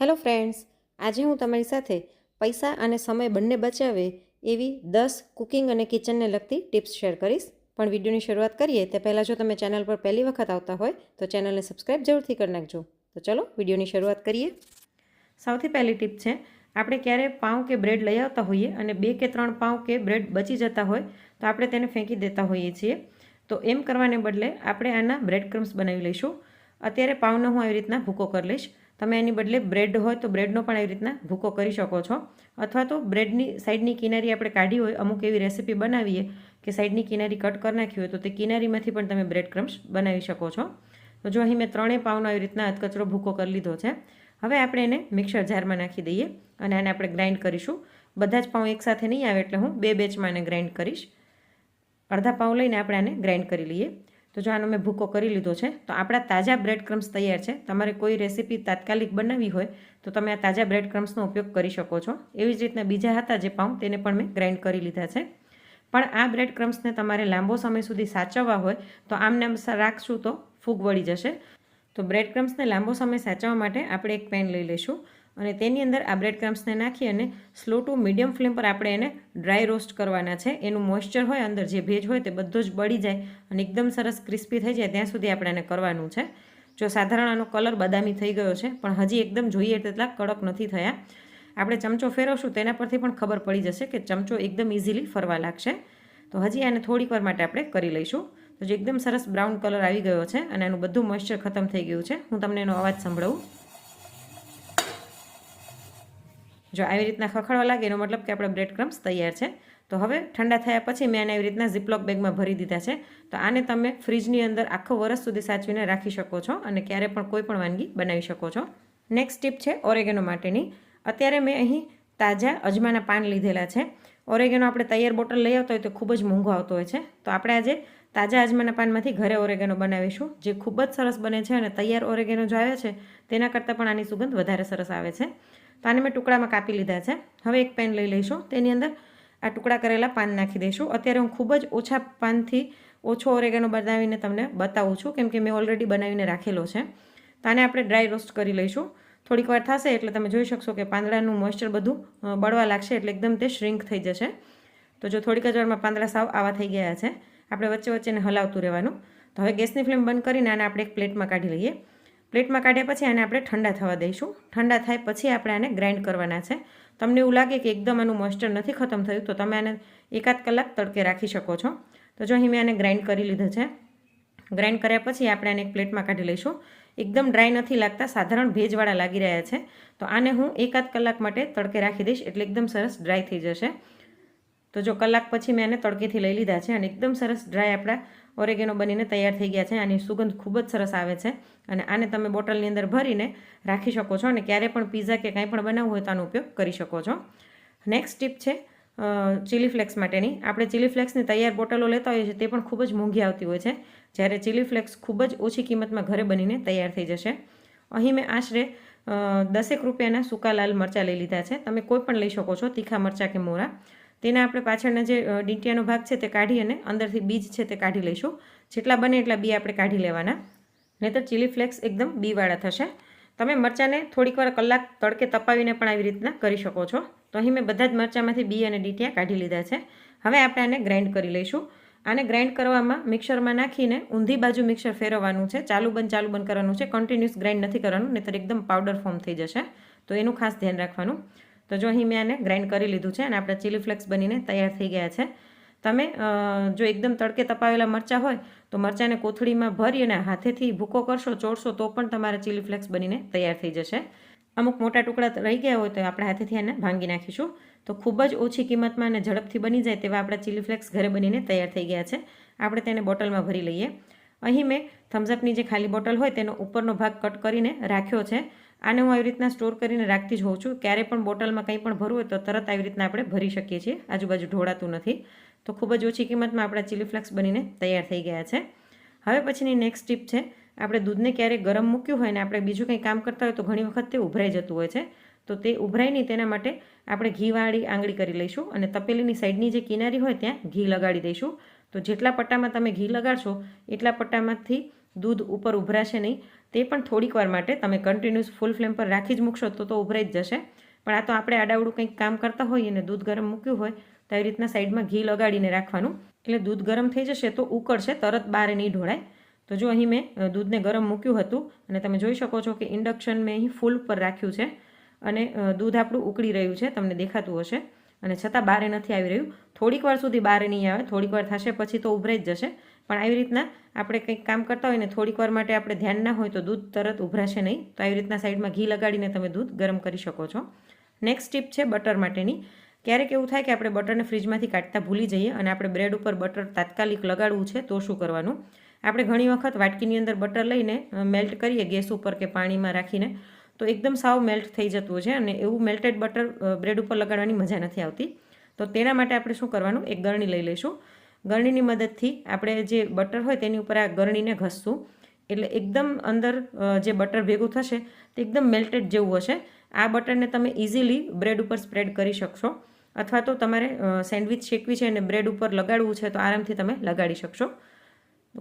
Hello friends, આજે હું તમારી સાથે પૈસા અને સમય બંને બચાવે એવી દસ કુકિંગ અને કિચનને લગતી ટિપ્સ શેર કરીશ. પણ વિડીયોની શરૂઆત કરીએ તે પહેલાં જો તમે ચેનલ પર પહેલી વખત આવતા હોય, તો ચેનલને સબસ્ક્રાઈબ જરૂરથી કરી નાખજો. તો ચલો વિડીયોની શરૂઆત કરીએ. સૌથી પહેલી ટીપ છે, આપણે ક્યારે પાઉં કે બ્રેડ લઈ આવતા હોઈએ અને બે કે ત્રણ પાઉં કે બ્રેડ બચી જતા હોય, તો આપણે તેને ફેંકી દેતા હોઈએ છીએ. તો એમ કરવાને બદલે આપણે આના બ્રેડ ક્રમ્સ બનાવી લઈશું. અત્યારે પાઉંનો હું આવી રીતના ભૂકો કરી લઈશ. તમે એની બદલે બ્રેડ હોય તો બ્રેડનો પણ એવી રીતના ભૂકો કરી શકો છો. અથવા તો બ્રેડની સાઈડની કિનારી આપણે કાઢી હોય, અમુક એવી રેસીપી બનાવીએ કે સાઈડની કિનારી કટ કરી નાખી હોય તો તે કિનારીમાંથી પણ તમે બ્રેડ ક્રમ્સ બનાવી શકો છો. તો જો અહીં મેં ત્રણેય પાઉનો આવી રીતના અધકચરો ભૂકો કરી લીધો છે. હવે આપણે એને મિક્સર જારમાં નાખી દઈએ અને આને આપણે ગ્રાઇન્ડ કરીશું. બધા જ પાઉં એકસાથે નહીં આવે એટલે હું બે બેચમાં એને ગ્રાઇન્ડ કરીશ. અડધા પાઉં લઈને આપણે આને ગ્રાઇન્ડ કરી લઈએ. તો જો આનો મેં ભૂકો કરી લીધો છે, તો આપણા તાજા બ્રેડ ક્રમ્સ તૈયાર છે. તમારે કોઈ રેસીપી તાત્કાલિક બનાવવી હોય, તો તમે આ તાજા બ્રેડ ક્રમ્સનો ઉપયોગ કરી શકો છો. એવી જ રીતના બીજા હતા જે પાઉં, તેને પણ મેં ગ્રાઇન્ડ કરી લીધા છે. પણ આ બ્રેડ ક્રમ્સને તમારે લાંબો સમય સુધી સાચવવા હોય, તો આમને આમ રાખશું તો ફૂગ વળી જશે. તો બ્રેડ ક્રમ્સને લાંબો સમય સાચવવા માટે આપણે એક પેન લઈ લઈશું. અને તેની અંદર આ બ્રેડ ક્રમ્સને નાખી અને સ્લો ટુ મીડિયમ ફ્લેમ પર આપણે એને ડ્રાય રોસ્ટ કરવાના છે. એનું મોઇશ્ચર હોય, અંદર જે ભેજ હોય તે બધો જ બળી જાય અને એકદમ સરસ ક્રિસ્પી થઈ જાય ત્યાં સુધી આપણે એને કરવાનું છે. જો સાધારણ આનો કલર બદામી થઈ ગયો છે, પણ હજી એકદમ જોઈએ તેટલા કડક નથી થયા. આપણે ચમચો ફેરવશું તેના પરથી પણ ખબર પડી જશે કે ચમચો એકદમ ઇઝીલી ફરવા લાગશે. તો હજી આને થોડીક વાર માટે આપણે કરી લઈશું. તો જે એકદમ સરસ બ્રાઉન કલર આવી ગયો છે અને એનું બધું મોઇશ્ચર ખતમ થઈ ગયું છે. હું તમને એનો અવાજ સંભળાવું. જો આવી રીતના ખખડવા લાગે એનો મતલબ કે આપણે બ્રેડ ક્રમ્સ તૈયાર છે. તો હવે ઠંડા થયા પછી મેં આને આવી રીતના ઝીપલોક બેગમાં ભરી દીધા છે. તો આને તમે ફ્રીજની અંદર આખો વર્ષ સુધી સાચવીને રાખી શકો છો અને ક્યારે પણ કોઈ પણ વાનગી બનાવી શકો છો. નેક્સ્ટ ટીપ છે ઓરેગેનો માટેની. અત્યારે મેં અહીં તાજા અજમાના પાન લીધેલા છે. ઓરેગેનો આપણે તૈયાર બોટલ લઈ આવતો હોય તો ખૂબ જ મોંઘો આવતો હોય છે. તો આપણે આજે તાજા અજમાના પાનમાંથી ઘરે ઓરેગેનો બનાવીશું, જે ખૂબ જ સરસ બને છે અને તૈયાર ઓરેગેનો જો આવે છે, તેના કરતાં પણ આની સુગંધ વધારે સરસ આવે છે. તો આને મેં ટુકડામાં કાપી લીધા છે. હવે એક પેન લઈ લઈશું. તેની અંદર આ ટુકડા કરેલા પાન નાખી દઈશું. અત્યારે હું ખૂબ જ ઓછા પાનથી ઓછો ઓરેગાનો બનાવીને તમને બતાવું છું, કેમ કે મેં ઓલરેડી બનાવીને રાખેલો છે. તો આને આપણે ડ્રાય રોસ્ટ કરી લઈશું. થોડીક વાર થશે એટલે તમે જોઈ શકશો કે પાંદડાનું મોઇશ્ચર બધું બળવા લાગશે એટલે એકદમ તે શ્રિંક થઈ જશે. તો જો થોડીક જ વારમાં પાંદડા સાવ આવા થઈ ગયા છે. આપણે વચ્ચે વચ્ચેને હલાવતું રહેવાનું. તો હવે ગેસની ફ્લેમ બંધ કરીને આને આપણે એક પ્લેટમાં કાઢી લઈએ. પ્લેટમાં કાઢ્યા પછી આને આપણે ઠંડા થવા દઈશું. ઠંડા થાય પછી આપણે આને ગ્રાઇન્ડ કરવાના છે. તમને એવું લાગે કે એકદમ આનું મોઇસ્ચર નથી ખતમ થયું, તો તમે આને એકાદ કલાક તડકે રાખી શકો છો. તો જો અહીં મેં આને ગ્રાઇન્ડ કરી લીધું છે. ગ્રાઇન્ડ કર્યા પછી આપણે આને એક પ્લેટમાં કાઢી લઈશું. એકદમ ડ્રાય નથી લાગતા, સાધારણ ભેજવાળા લાગી રહ્યા છે. તો આને હું એકાદ કલાક માટે તડકે રાખી દઈશ, એટલે એકદમ સરસ ડ્રાય થઈ જશે. તો જો કલાક પછી મેં આને તડકેથી લઈ લીધા છે અને એકદમ સરસ ડ્રાય આપણા ઓરેગેનો બનીને તૈયાર થઈ ગયા છે. આની સુગંધ ખૂબ જ સરસ આવે છે અને આને તમે બોટલની અંદર ભરીને રાખી શકો છો અને ક્યારે પણ પીઝા કે કાંઈ પણ બનાવવું હોય તો આનો ઉપયોગ કરી શકો છો. નેક્સ્ટ ટીપ છે ચીલી ફ્લેક્સ માટેની. આપણે ચીલી ફ્લેક્સની તૈયાર બોટલો લેતા હોઈએ છીએ તે પણ ખૂબ જ મોંઘી આવતી હોય છે. જ્યારે ચીલી ફ્લેક્સ ખૂબ જ ઓછી કિંમતમાં ઘરે બનીને તૈયાર થઈ જશે. અહીં મેં આશરે દસેક રૂપિયાના સૂકા લાલ મરચાં લઈ લીધા છે. તમે કોઈ પણ લઈ શકો છો, તીખા મરચાં કે મોરા. તેના આપણે પાછળના જે ડીંટિયાનો ભાગ છે તે કાઢી અને અંદરથી બીજ છે તે કાઢી લઈશું. જેટલા બને એટલા બી આપણે કાઢી લેવાના. નહીંતર ચીલી ફ્લેક્સ એકદમ બીવાળા થશે. તમે મરચાંને થોડીક વાર કલાક તડકે તપાવીને પણ આવી રીતના કરી શકો છો. તો અહીં મેં બધા જ મરચાંમાંથી બી અને ડીંટિયા કાઢી લીધા છે. હવે આપણે આને ગ્રાઇન્ડ કરી લઈશું. આને ગ્રાઇન્ડ કરવામાં મિક્સરમાં નાખીને ઊંધી બાજુ મિક્સર ફેરવવાનું છે. ચાલુ બંધ ચાલુ બંધ કરવાનું છે. કન્ટિન્યુઅસ ગ્રાઇન્ડ નથી કરવાનું, નહીંતર એકદમ પાવડર ફોર્મ થઈ જશે. તો એનું ખાસ ધ્યાન રાખવાનું. તો જો અહીં મેં આને ગ્રાઇન્ડ કરી લીધું છે અને આપણા ચીલી ફ્લેક્સ બનીને તૈયાર થઈ ગયા છે. તમે જો એકદમ તડકે તપાવેલા મરચાં હોય, તો મરચાંને કોથળીમાં ભરી અને હાથેથી ભૂકો કરશો, ચોળશો, તો પણ તમારા ચીલી ફ્લેક્સ બનીને તૈયાર થઈ જશે. અમુક મોટા ટુકડા રહી ગયા હોય તો આપણે હાથેથી આને ભાંગી નાખીશું. તો ખૂબ જ ઓછી કિંમતમાં અને ઝડપથી બની જાય તેવા આપણા ચીલી ફ્લેક્સ ઘરે બનીને તૈયાર થઈ ગયા છે. આપણે તેને બોટલમાં ભરી લઈએ. અહીં મેં થમ્સઅપની જે ખાલી બોટલ હોય તેનો ઉપરનો ભાગ કટ કરીને રાખ્યો છે. આને હું આવી રીતના સ્ટોર કરીને રાખતી જ હોઉં છું. ક્યારે પણ બોટલમાં કંઈ પણ ભરવું હોય તો તરત આવી રીતના આપણે ભરી શકીએ છીએ. આજુબાજુ ઢોળાતું નથી. તો ખૂબ જ ઓછી કિંમતમાં આપણા ચીલી ફ્લેક્સ બનીને તૈયાર થઈ ગયા છે. હવે પછીની નેક્સ્ટ ટીપ છે. આપણે દૂધને ક્યારેક ગરમ મૂક્યું હોય ને આપણે બીજું કંઈ કામ કરતા હોય તો ઘણી વખત તે ઉભરાઈ જતું હોય છે. તો તે ઉભરાય નહીં તેના માટે આપણે ઘીવાળી આંગળી કરી લઈશું અને તપેલીની સાઈડની જે કિનારી હોય ત્યાં ઘી લગાડી દઈશું. તો જેટલા પટ્ટામાં તમે ઘી લગાડશો એટલા પટ્ટામાંથી દૂધ ઉપર ઉભરાશે નહીં. તે પણ થોડીક વાર માટે તમે કન્ટિન્યુઅસ ફૂલ ફ્લેમ પર રાખી જ મૂકશો તો તો ઉભરાઈ જ જશે. પણ આ તો આપણે આડાવડું કંઈક કામ કરતા હોઈએ અને દૂધ ગરમ મૂક્યું હોય, તો આવી રીતના સાઈડમાં ઘી લગાડીને રાખવાનું. એટલે દૂધ ગરમ થઈ જશે તો ઉકળશે, તરત બહાર નહીં ઢોળાય. તો જો અહીં મેં દૂધને ગરમ મૂક્યું હતું, અને તમે જોઈ શકો છો કે ઇન્ડક્શન મેં અહીં ફૂલ પર રાખ્યું છે, અને દૂધ આપણું ઉકળી રહ્યું છે, તમને દેખાતું હશે. અને છતાં બારે નથી આવી રહ્યું. થોડીક વાર સુધી બારે નહીં આવે, થોડીક વાર થશે પછી તો ઉભરાઈ જ જશે. પણ આવી રીતના આપણે કંઈક કામ કરતા હોય ને, થોડીક વાર માટે આપણે ધ્યાન ના હોય તો દૂધ તરત ઉભરાશે નહીં. તો આવી રીતના સાઈડમાં ઘી લગાડીને તમે દૂધ ગરમ કરી શકો છો. નેક્સ્ટ ટીપ છે બટર માટેની. ક્યારેક એવું થાય કે આપણે બટરને ફ્રીજમાંથી કાઢતા ભૂલી જઈએ અને આપણે બ્રેડ ઉપર બટર તાત્કાલિક લગાડવું છે તો શું કરવાનું? આપણે ઘણી વખત વાટકીની અંદર બટર લઈને મેલ્ટ કરીએ ગેસ ઉપર કે પાણીમાં રાખીને. તો એકદમ સાવ મેલ્ટ થઈ જતું છે અને એવું મેલ્ટેડ બટર બ્રેડ ઉપર લગાડવાની મજા નથી આવતી. તો તેના માટે આપણે શું કરવાનું? એક ગરણી લઈ લઈશું. ગરણીની મદદથી આપણે જે બટર હોય તેની ઉપર આ ગરણીને ઘસશું. એટલે એકદમ અંદર જે બટર ભેગું થશે તે એકદમ મેલ્ટેડ જેવું હશે. આ બટરને તમે ઇઝીલી બ્રેડ ઉપર સ્પ્રેડ કરી શકશો. અથવા તો તમારે સેન્ડવિચ શેકવી છે અને બ્રેડ ઉપર લગાડવું છે તો આરામથી તમે લગાડી શકશો.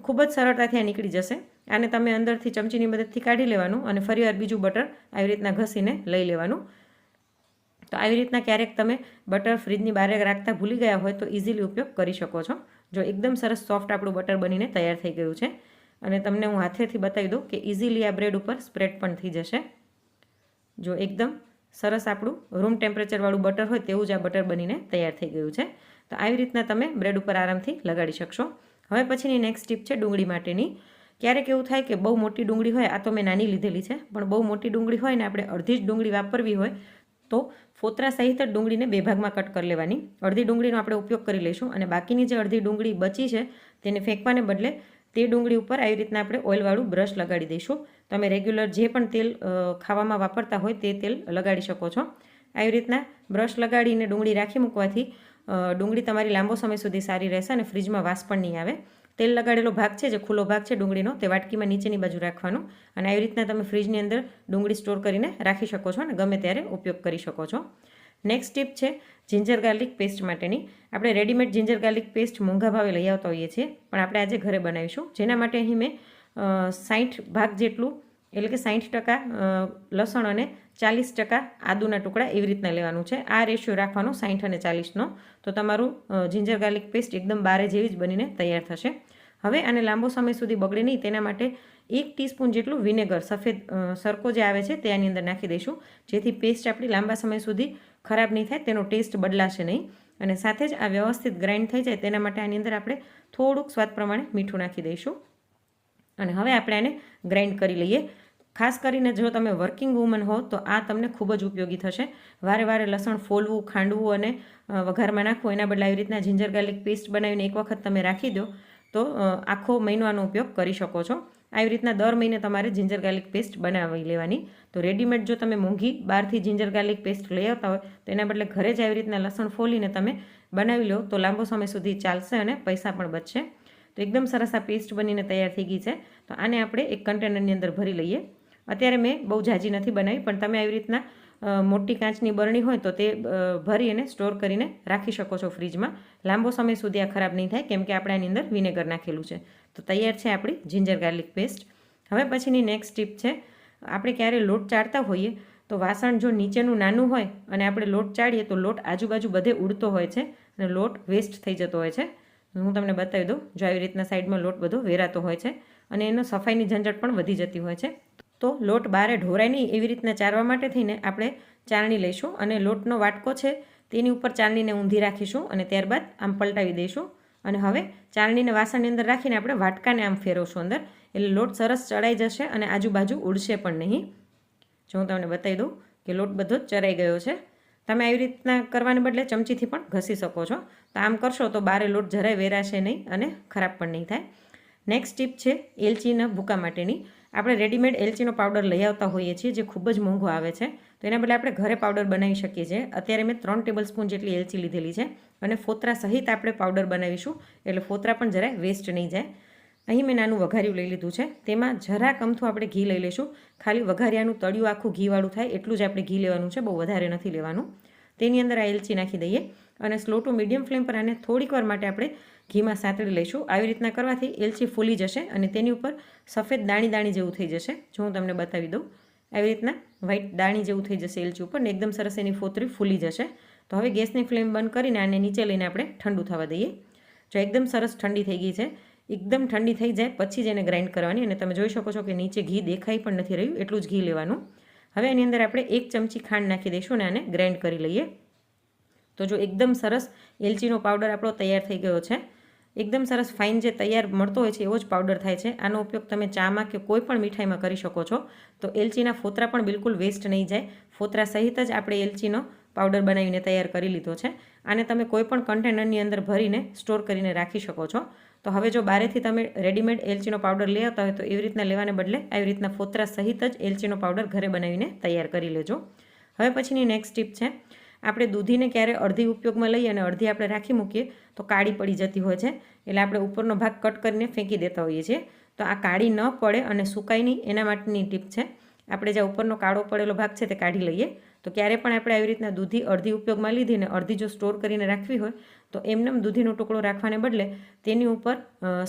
ખૂબ જ સરળતાથી આ નીકળી જશે. આને તમે અંદરથી ચમચીની મદદથી કાઢી લેવાનું અને ફરીવાર બીજું બટર આવી રીતના ઘસીને લઈ લેવાનું. તો આવી રીતના ક્યારેક તમે બટર ફ્રીજની બહાર રાખતા ભૂલી ગયા હોય તો ઇઝીલી ઉપયોગ કરી શકો છો. જો એકદમ સરસ સોફ્ટ આપણું બટર બનીને તૈયાર થઈ ગયું છે. અને તમને હું હાથેથી બતાવી દઉં કે ઇઝીલી આ બ્રેડ ઉપર સ્પ્રેડ પણ થઈ જશે. જો એકદમ સરસ આપણું રૂમ ટેમ્પરેચરવાળું બટર હોય તેવું જ આ બટર બનીને તૈયાર થઈ ગયું છે. તો આવી રીતના તમે બ્રેડ ઉપર આરામથી લગાડી શકશો. હવે પછીની નેક્સ્ટ ટીપ છે ડુંગળી માટેની. ક્યારેક એવું થાય કે બહુ મોટી ડુંગળી હોય, આ તો મેં નાની લીધેલી છે, પણ બહુ મોટી ડુંગળી હોય ને આપણે અડધી જ ડુંગળી વાપરવી હોય, તો ફોતરા સહિત ડુંગળીને બે ભાગમાં કટ કરી લેવાની. અડધી ડુંગળીનો આપણે ઉપયોગ કરી લઈશું અને બાકીની જે અડધી ડુંગળી બચી છે તેને ફેંકવાને બદલે તે ડુંગળી ઉપર આવી રીતના આપણે ઓઇલવાળું બ્રશ લગાડી દઈશું. તમે રેગ્યુલર જે પણ તેલ ખાવામાં વાપરતા હોય તે તેલ લગાડી શકો છો. આવી રીતના બ્રશ લગાડીને ડુંગળી રાખી મૂકવાથી ડુંગળી તમારી લાંબો સમય સુધી સારી રહેશે અને ફ્રીજમાં વાસ પણ નહીં આવે. તેલ લગાડેલો ભાગ છે, જે ખુલ્લો ભાગ છે ડુંગળીનો, તે વાટકીમાં નીચેની બાજુ રાખવાનું અને આવી રીતના તમે ફ્રીજની અંદર ડુંગળી સ્ટોર કરીને રાખી શકો છો અને ગમે ત્યારે ઉપયોગ કરી શકો છો. નેક્સ્ટ ટીપ છે જિંજર ગાર્લિક પેસ્ટ માટેની. આપણે રેડીમેડ જિંજર ગાર્લિક પેસ્ટ મોંઘા ભાવે લઈ આવતા હોઈએ છીએ, પણ આપણે આજે ઘરે બનાવીશું. જેના માટે અહીં મેં સાઠ ભાગ જેટલું, એટલે કે સાઠ ટકા લસણ અને ચાલીસ ટકા આદુના ટુકડા એવી રીતના લેવાનું છે. આ રેશિયો રાખવાનો સાઠ અને ચાલીસનો. તો તમારું જિંજર ગાર્લિક પેસ્ટ એકદમ બારે જેવી જ બનીને તૈયાર થશે. હવે આને લાંબો સમય સુધી બગડે નહીં, તેના માટે એક ટીસ્પૂન જેટલું વિનેગર, સફેદ સરકો જે આવે છે તે આની અંદર નાખી દઈશું. જેથી પેસ્ટ આપણી લાંબા સમય સુધી ખરાબ નહીં થાય, તેનો ટેસ્ટ બદલાશે નહીં. અને સાથે જ આ વ્યવસ્થિત ગ્રાઇન્ડ થઈ જાય તેના માટે આની અંદર આપણે થોડુંક સ્વાદ પ્રમાણે મીઠું નાખી દઈશું. અને હવે આપણે આને ગ્રાઇન્ડ કરી લઈએ. ખાસ કરીને જો તમે વર્કિંગ વુમન હો, તો આ તમને ખૂબ જ ઉપયોગી થશે. વારે વારે લસણ ફોલવું, ખાંડવું અને વઘારમાં નાખવું, એના બદલે આવી રીતના જિંજર ગાર્લિક પેસ્ટ બનાવીને એક વખત તમે રાખી દો, તો આખો મહિનો આનો ઉપયોગ કરી શકો છો. આવી રીતના દર મહિને તમારે જિંજર ગાર્લિક પેસ્ટ બનાવી લેવાની. તો રેડીમેડ જો તમે મોંઘી બહારથી જિંજર ગાર્લિક પેસ્ટ લઈ આવતા હોય, તો એના બદલે ઘરે જ આવી રીતના લસણ ફોલીને તમે બનાવી લો, તો લાંબો સમય સુધી ચાલશે અને પૈસા પણ બચશે. તો એકદમ સરસ આ પેસ્ટ બનીને તૈયાર થઈ ગઈ છે. તો આને આપણે એક કન્ટેનરની અંદર ભરી લઈએ. અત્યારે મેં બહુ જાજી નથી બનાવી, પણ તમે આવી રીતના મોટી કાચની બરણી હોય તો તે ભરી અને સ્ટોર કરીને રાખી શકો છો ફ્રીજમાં. લાંબો સમય સુધી આ ખરાબ નહીં થાય, કેમ કે આપણે આની અંદર વિનેગર નાખેલું છે. તો તૈયાર છે આપણી જિંજર ગાર્લિક પેસ્ટ. હવે પછીની નેક્સ્ટ ટીપ છે, આપણે ક્યારે લોટ ચાળતા હોઈએ, તો વાસણ જો નીચેનું નાનું હોય અને આપણે લોટ ચાળીએ, તો લોટ આજુબાજુ બધે ઉડતો હોય છે અને લોટ વેસ્ટ થઈ જતો હોય છે. હું તમને બતાવી દઉં, જો આવી રીતના સાઈડમાં લોટ બધો વેરાતો હોય છે અને એનો સફાઈની ઝંઝટ પણ વધી જતી હોય છે. તો લોટ બારે ઢોરાય નહીં એવી રીતના ચારવા માટે થઈને આપણે ચાળણી લઈશું અને લોટનો વાટકો છે તેની ઉપર ચાળણીને ઊંધી રાખીશું અને ત્યારબાદ આમ પલટાવી દઈશું. અને હવે ચાળણીને વાસણની અંદર રાખીને આપણે વાટકાને આમ ફેરવશું અંદર. એટલે લોટ સરસ ચડાઈ જશે અને આજુબાજુ ઉડશે પણ નહીં. જો હું તમને બતાવી દઉં કે લોટ બધો જ ચરાઈ ગયો છે. તમે આવી રીતના કરવાને બદલે ચમચીથી પણ ઘસી શકો છો. તો આમ કરશો તો બારે લોટ જરાય વેરાશે નહીં અને ખરાબ પણ નહીં થાય. નેક્સ્ટ ટીપ છે એલચીના ભૂકા માટેની. આપણે રેડીમેડ એલચીનો પાવડર લઈ આવતા હોઈએ છીએ, જે ખૂબ જ મોંઘો આવે છે. તો એના બદલે આપણે ઘરે પાવડર બનાવી શકીએ છીએ. અત્યારે મેં ત્રણ ટેબલ સ્પૂન જેટલી એલચી લીધેલી છે અને ફોતરા સહિત આપણે પાવડર બનાવીશું. એટલે ફોતરા પણ જરાય વેસ્ટ નહીં જાય. અહીં મેં નાનું વઘાર્યું લઈ લીધું છે. તેમાં જરા કમથું આપણે ઘી લઈ લઈશું. ખાલી વઘાર્યાનું તળિયું આખું ઘીવાળું થાય, એટલું જ આપણે ઘી લેવાનું છે. બહુ વધારે નથી લેવાનું. તેની અંદર આ એલચી નાખી દઈએ અને સ્લો ટુ મીડિયમ ફ્લેમ પર આને થોડીક વાર માટે આપણે ઘીમાં સાંતળી લઈશું. આવી રીતના કરવાથી એલચી ફૂલી જશે અને તેની ઉપર સફેદ દાણી દાણી જેવું થઈ જશે. જો હું તમને બતાવી દઉં. આવી રીતના વ્હાઈટ દાણી જેવું થઈ જશે એલચી ઉપર ને એકદમ સરસ એની ફોતરી ફૂલી જશે. તો હવે ગેસની ફ્લેમ બંધ કરીને આને નીચે લઈને આપણે ઠંડુ થવા દઈએ. જો એકદમ સરસ ઠંડી થઈ ગઈ છે, એકદમ ઠંડી થઈ જાય પછી જ એને ગ્રાઇન્ડ કરવાની અને તમે જોઈ શકો છો કે નીચે ઘી દેખાઈ પણ નથી રહ્યું, એટલું જ ઘી લેવાનું. હવે એની અંદર આપણે એક ચમચી ખાંડ નાખી દઈશું અને આને ગ્રાઇન્ડ કરી લઈએ. તો જો એકદમ સરસ એલચીનો પાવડર આપણો તૈયાર થઈ ગયો છે એકદમ સરસ ફાઇન જે તૈયાર મળતો હોય છે, એવો જ પાવડર થાય છે. આનો ઉપયોગ તમે ચામાં કે કોઈ પણ મીઠાઈમાં કરી શકો છો. તો એલચીના ફોતરા પણ બિલકુલ વેસ્ટ નહીં જાય. ફોતરા સહિત જ આપણે એલચીનો પાવડર બનાવીને તૈયાર કરી લીધો છે. આને તમે કોઈ પણ કન્ટેનરની અંદર ભરીને સ્ટોર કરીને રાખી શકો છો. તો હવે જો બારેથી તમે રેડીમેડ એલચીનો પાવડર લઈ આવતા હોય તો એવી રીતના લેવાને બદલે આવી રીતના ફોતરા સહિત જ એલચીનો પાવડર ઘરે બનાવીને તૈયાર કરી લેજો. હવે પછીની નેક્સ્ટ ટીપ છે. આપણે દૂધીને ક્યારે અડધી ઉપયોગમાં લઈએ અને અડધી આપણે રાખી મૂકીએ, તો કાળી પડી જતી હોય છે. એટલે આપણે ઉપરનો ભાગ કટ કરીને ફેંકી દેતા હોઈએ છીએ. તો આ કાળી ન પડે અને સુકાય નહીં, એના માટેની ટીપ છે. આપણે જે ઉપરનો કાળો પડેલો ભાગ છે તે કાઢી લઈએ. તો ક્યારે પણ આપણે આવી રીતના દૂધી અડધી ઉપયોગમાં લીધી ને અડધી જો સ્ટોર કરીને રાખવી હોય, તો એમનેમ દૂધીનો ટુકડો રાખવાને બદલે તેની ઉપર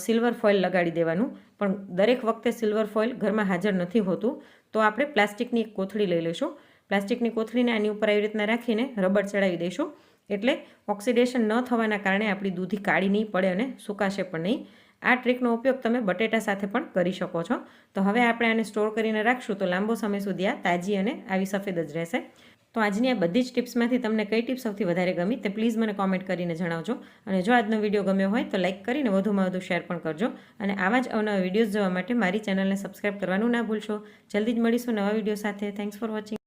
સિલ્વર ફોઇલ લગાડી દેવાનું. પણ દરેક વખતે સિલ્વર ફોઇલ ઘરમાં હાજર નથી હોતું. તો આપણે પ્લાસ્ટિકની એક કોથળી લઈ લઈશું. પ્લાસ્ટિકની કોથળીને આની ઉપર આવી રીતના રાખીને રબર ચડાવી દઈશું. એટલે ઓક્સિડેશન ન થવાના કારણે આપણી દૂધી કાળી નહીં પડે અને સુકાશે પણ નહીં. આ ટ્રીકનો ઉપયોગ તમે બટેટા સાથે પણ કરી શકો છો. તો હવે આપણે આને સ્ટોર કરીને રાખશું તો લાંબો સમય સુધી આ તાજી અને આવી સફેદ જ રહેશે. તો આજની આ બધી જ ટિપ્સમાંથી તમને કઈ ટિપ્સ સૌથી વધારે ગમી તે પ્લીઝ મને કોમેન્ટ કરીને જણાવજો. અને જો આજનો વીડિયો ગમ્યો હોય તો લાઇક કરીને વધુમાં વધુ શેર પણ કરજો. અને આવા જ અવનવા વિડીયોઝ જોવા માટે મારી ચેનલને સબસ્ક્રાઈબ કરવાનું ના ભૂલશો. જલ્દી જ મળીશું નવા વીડિયો સાથે. Thanks for watching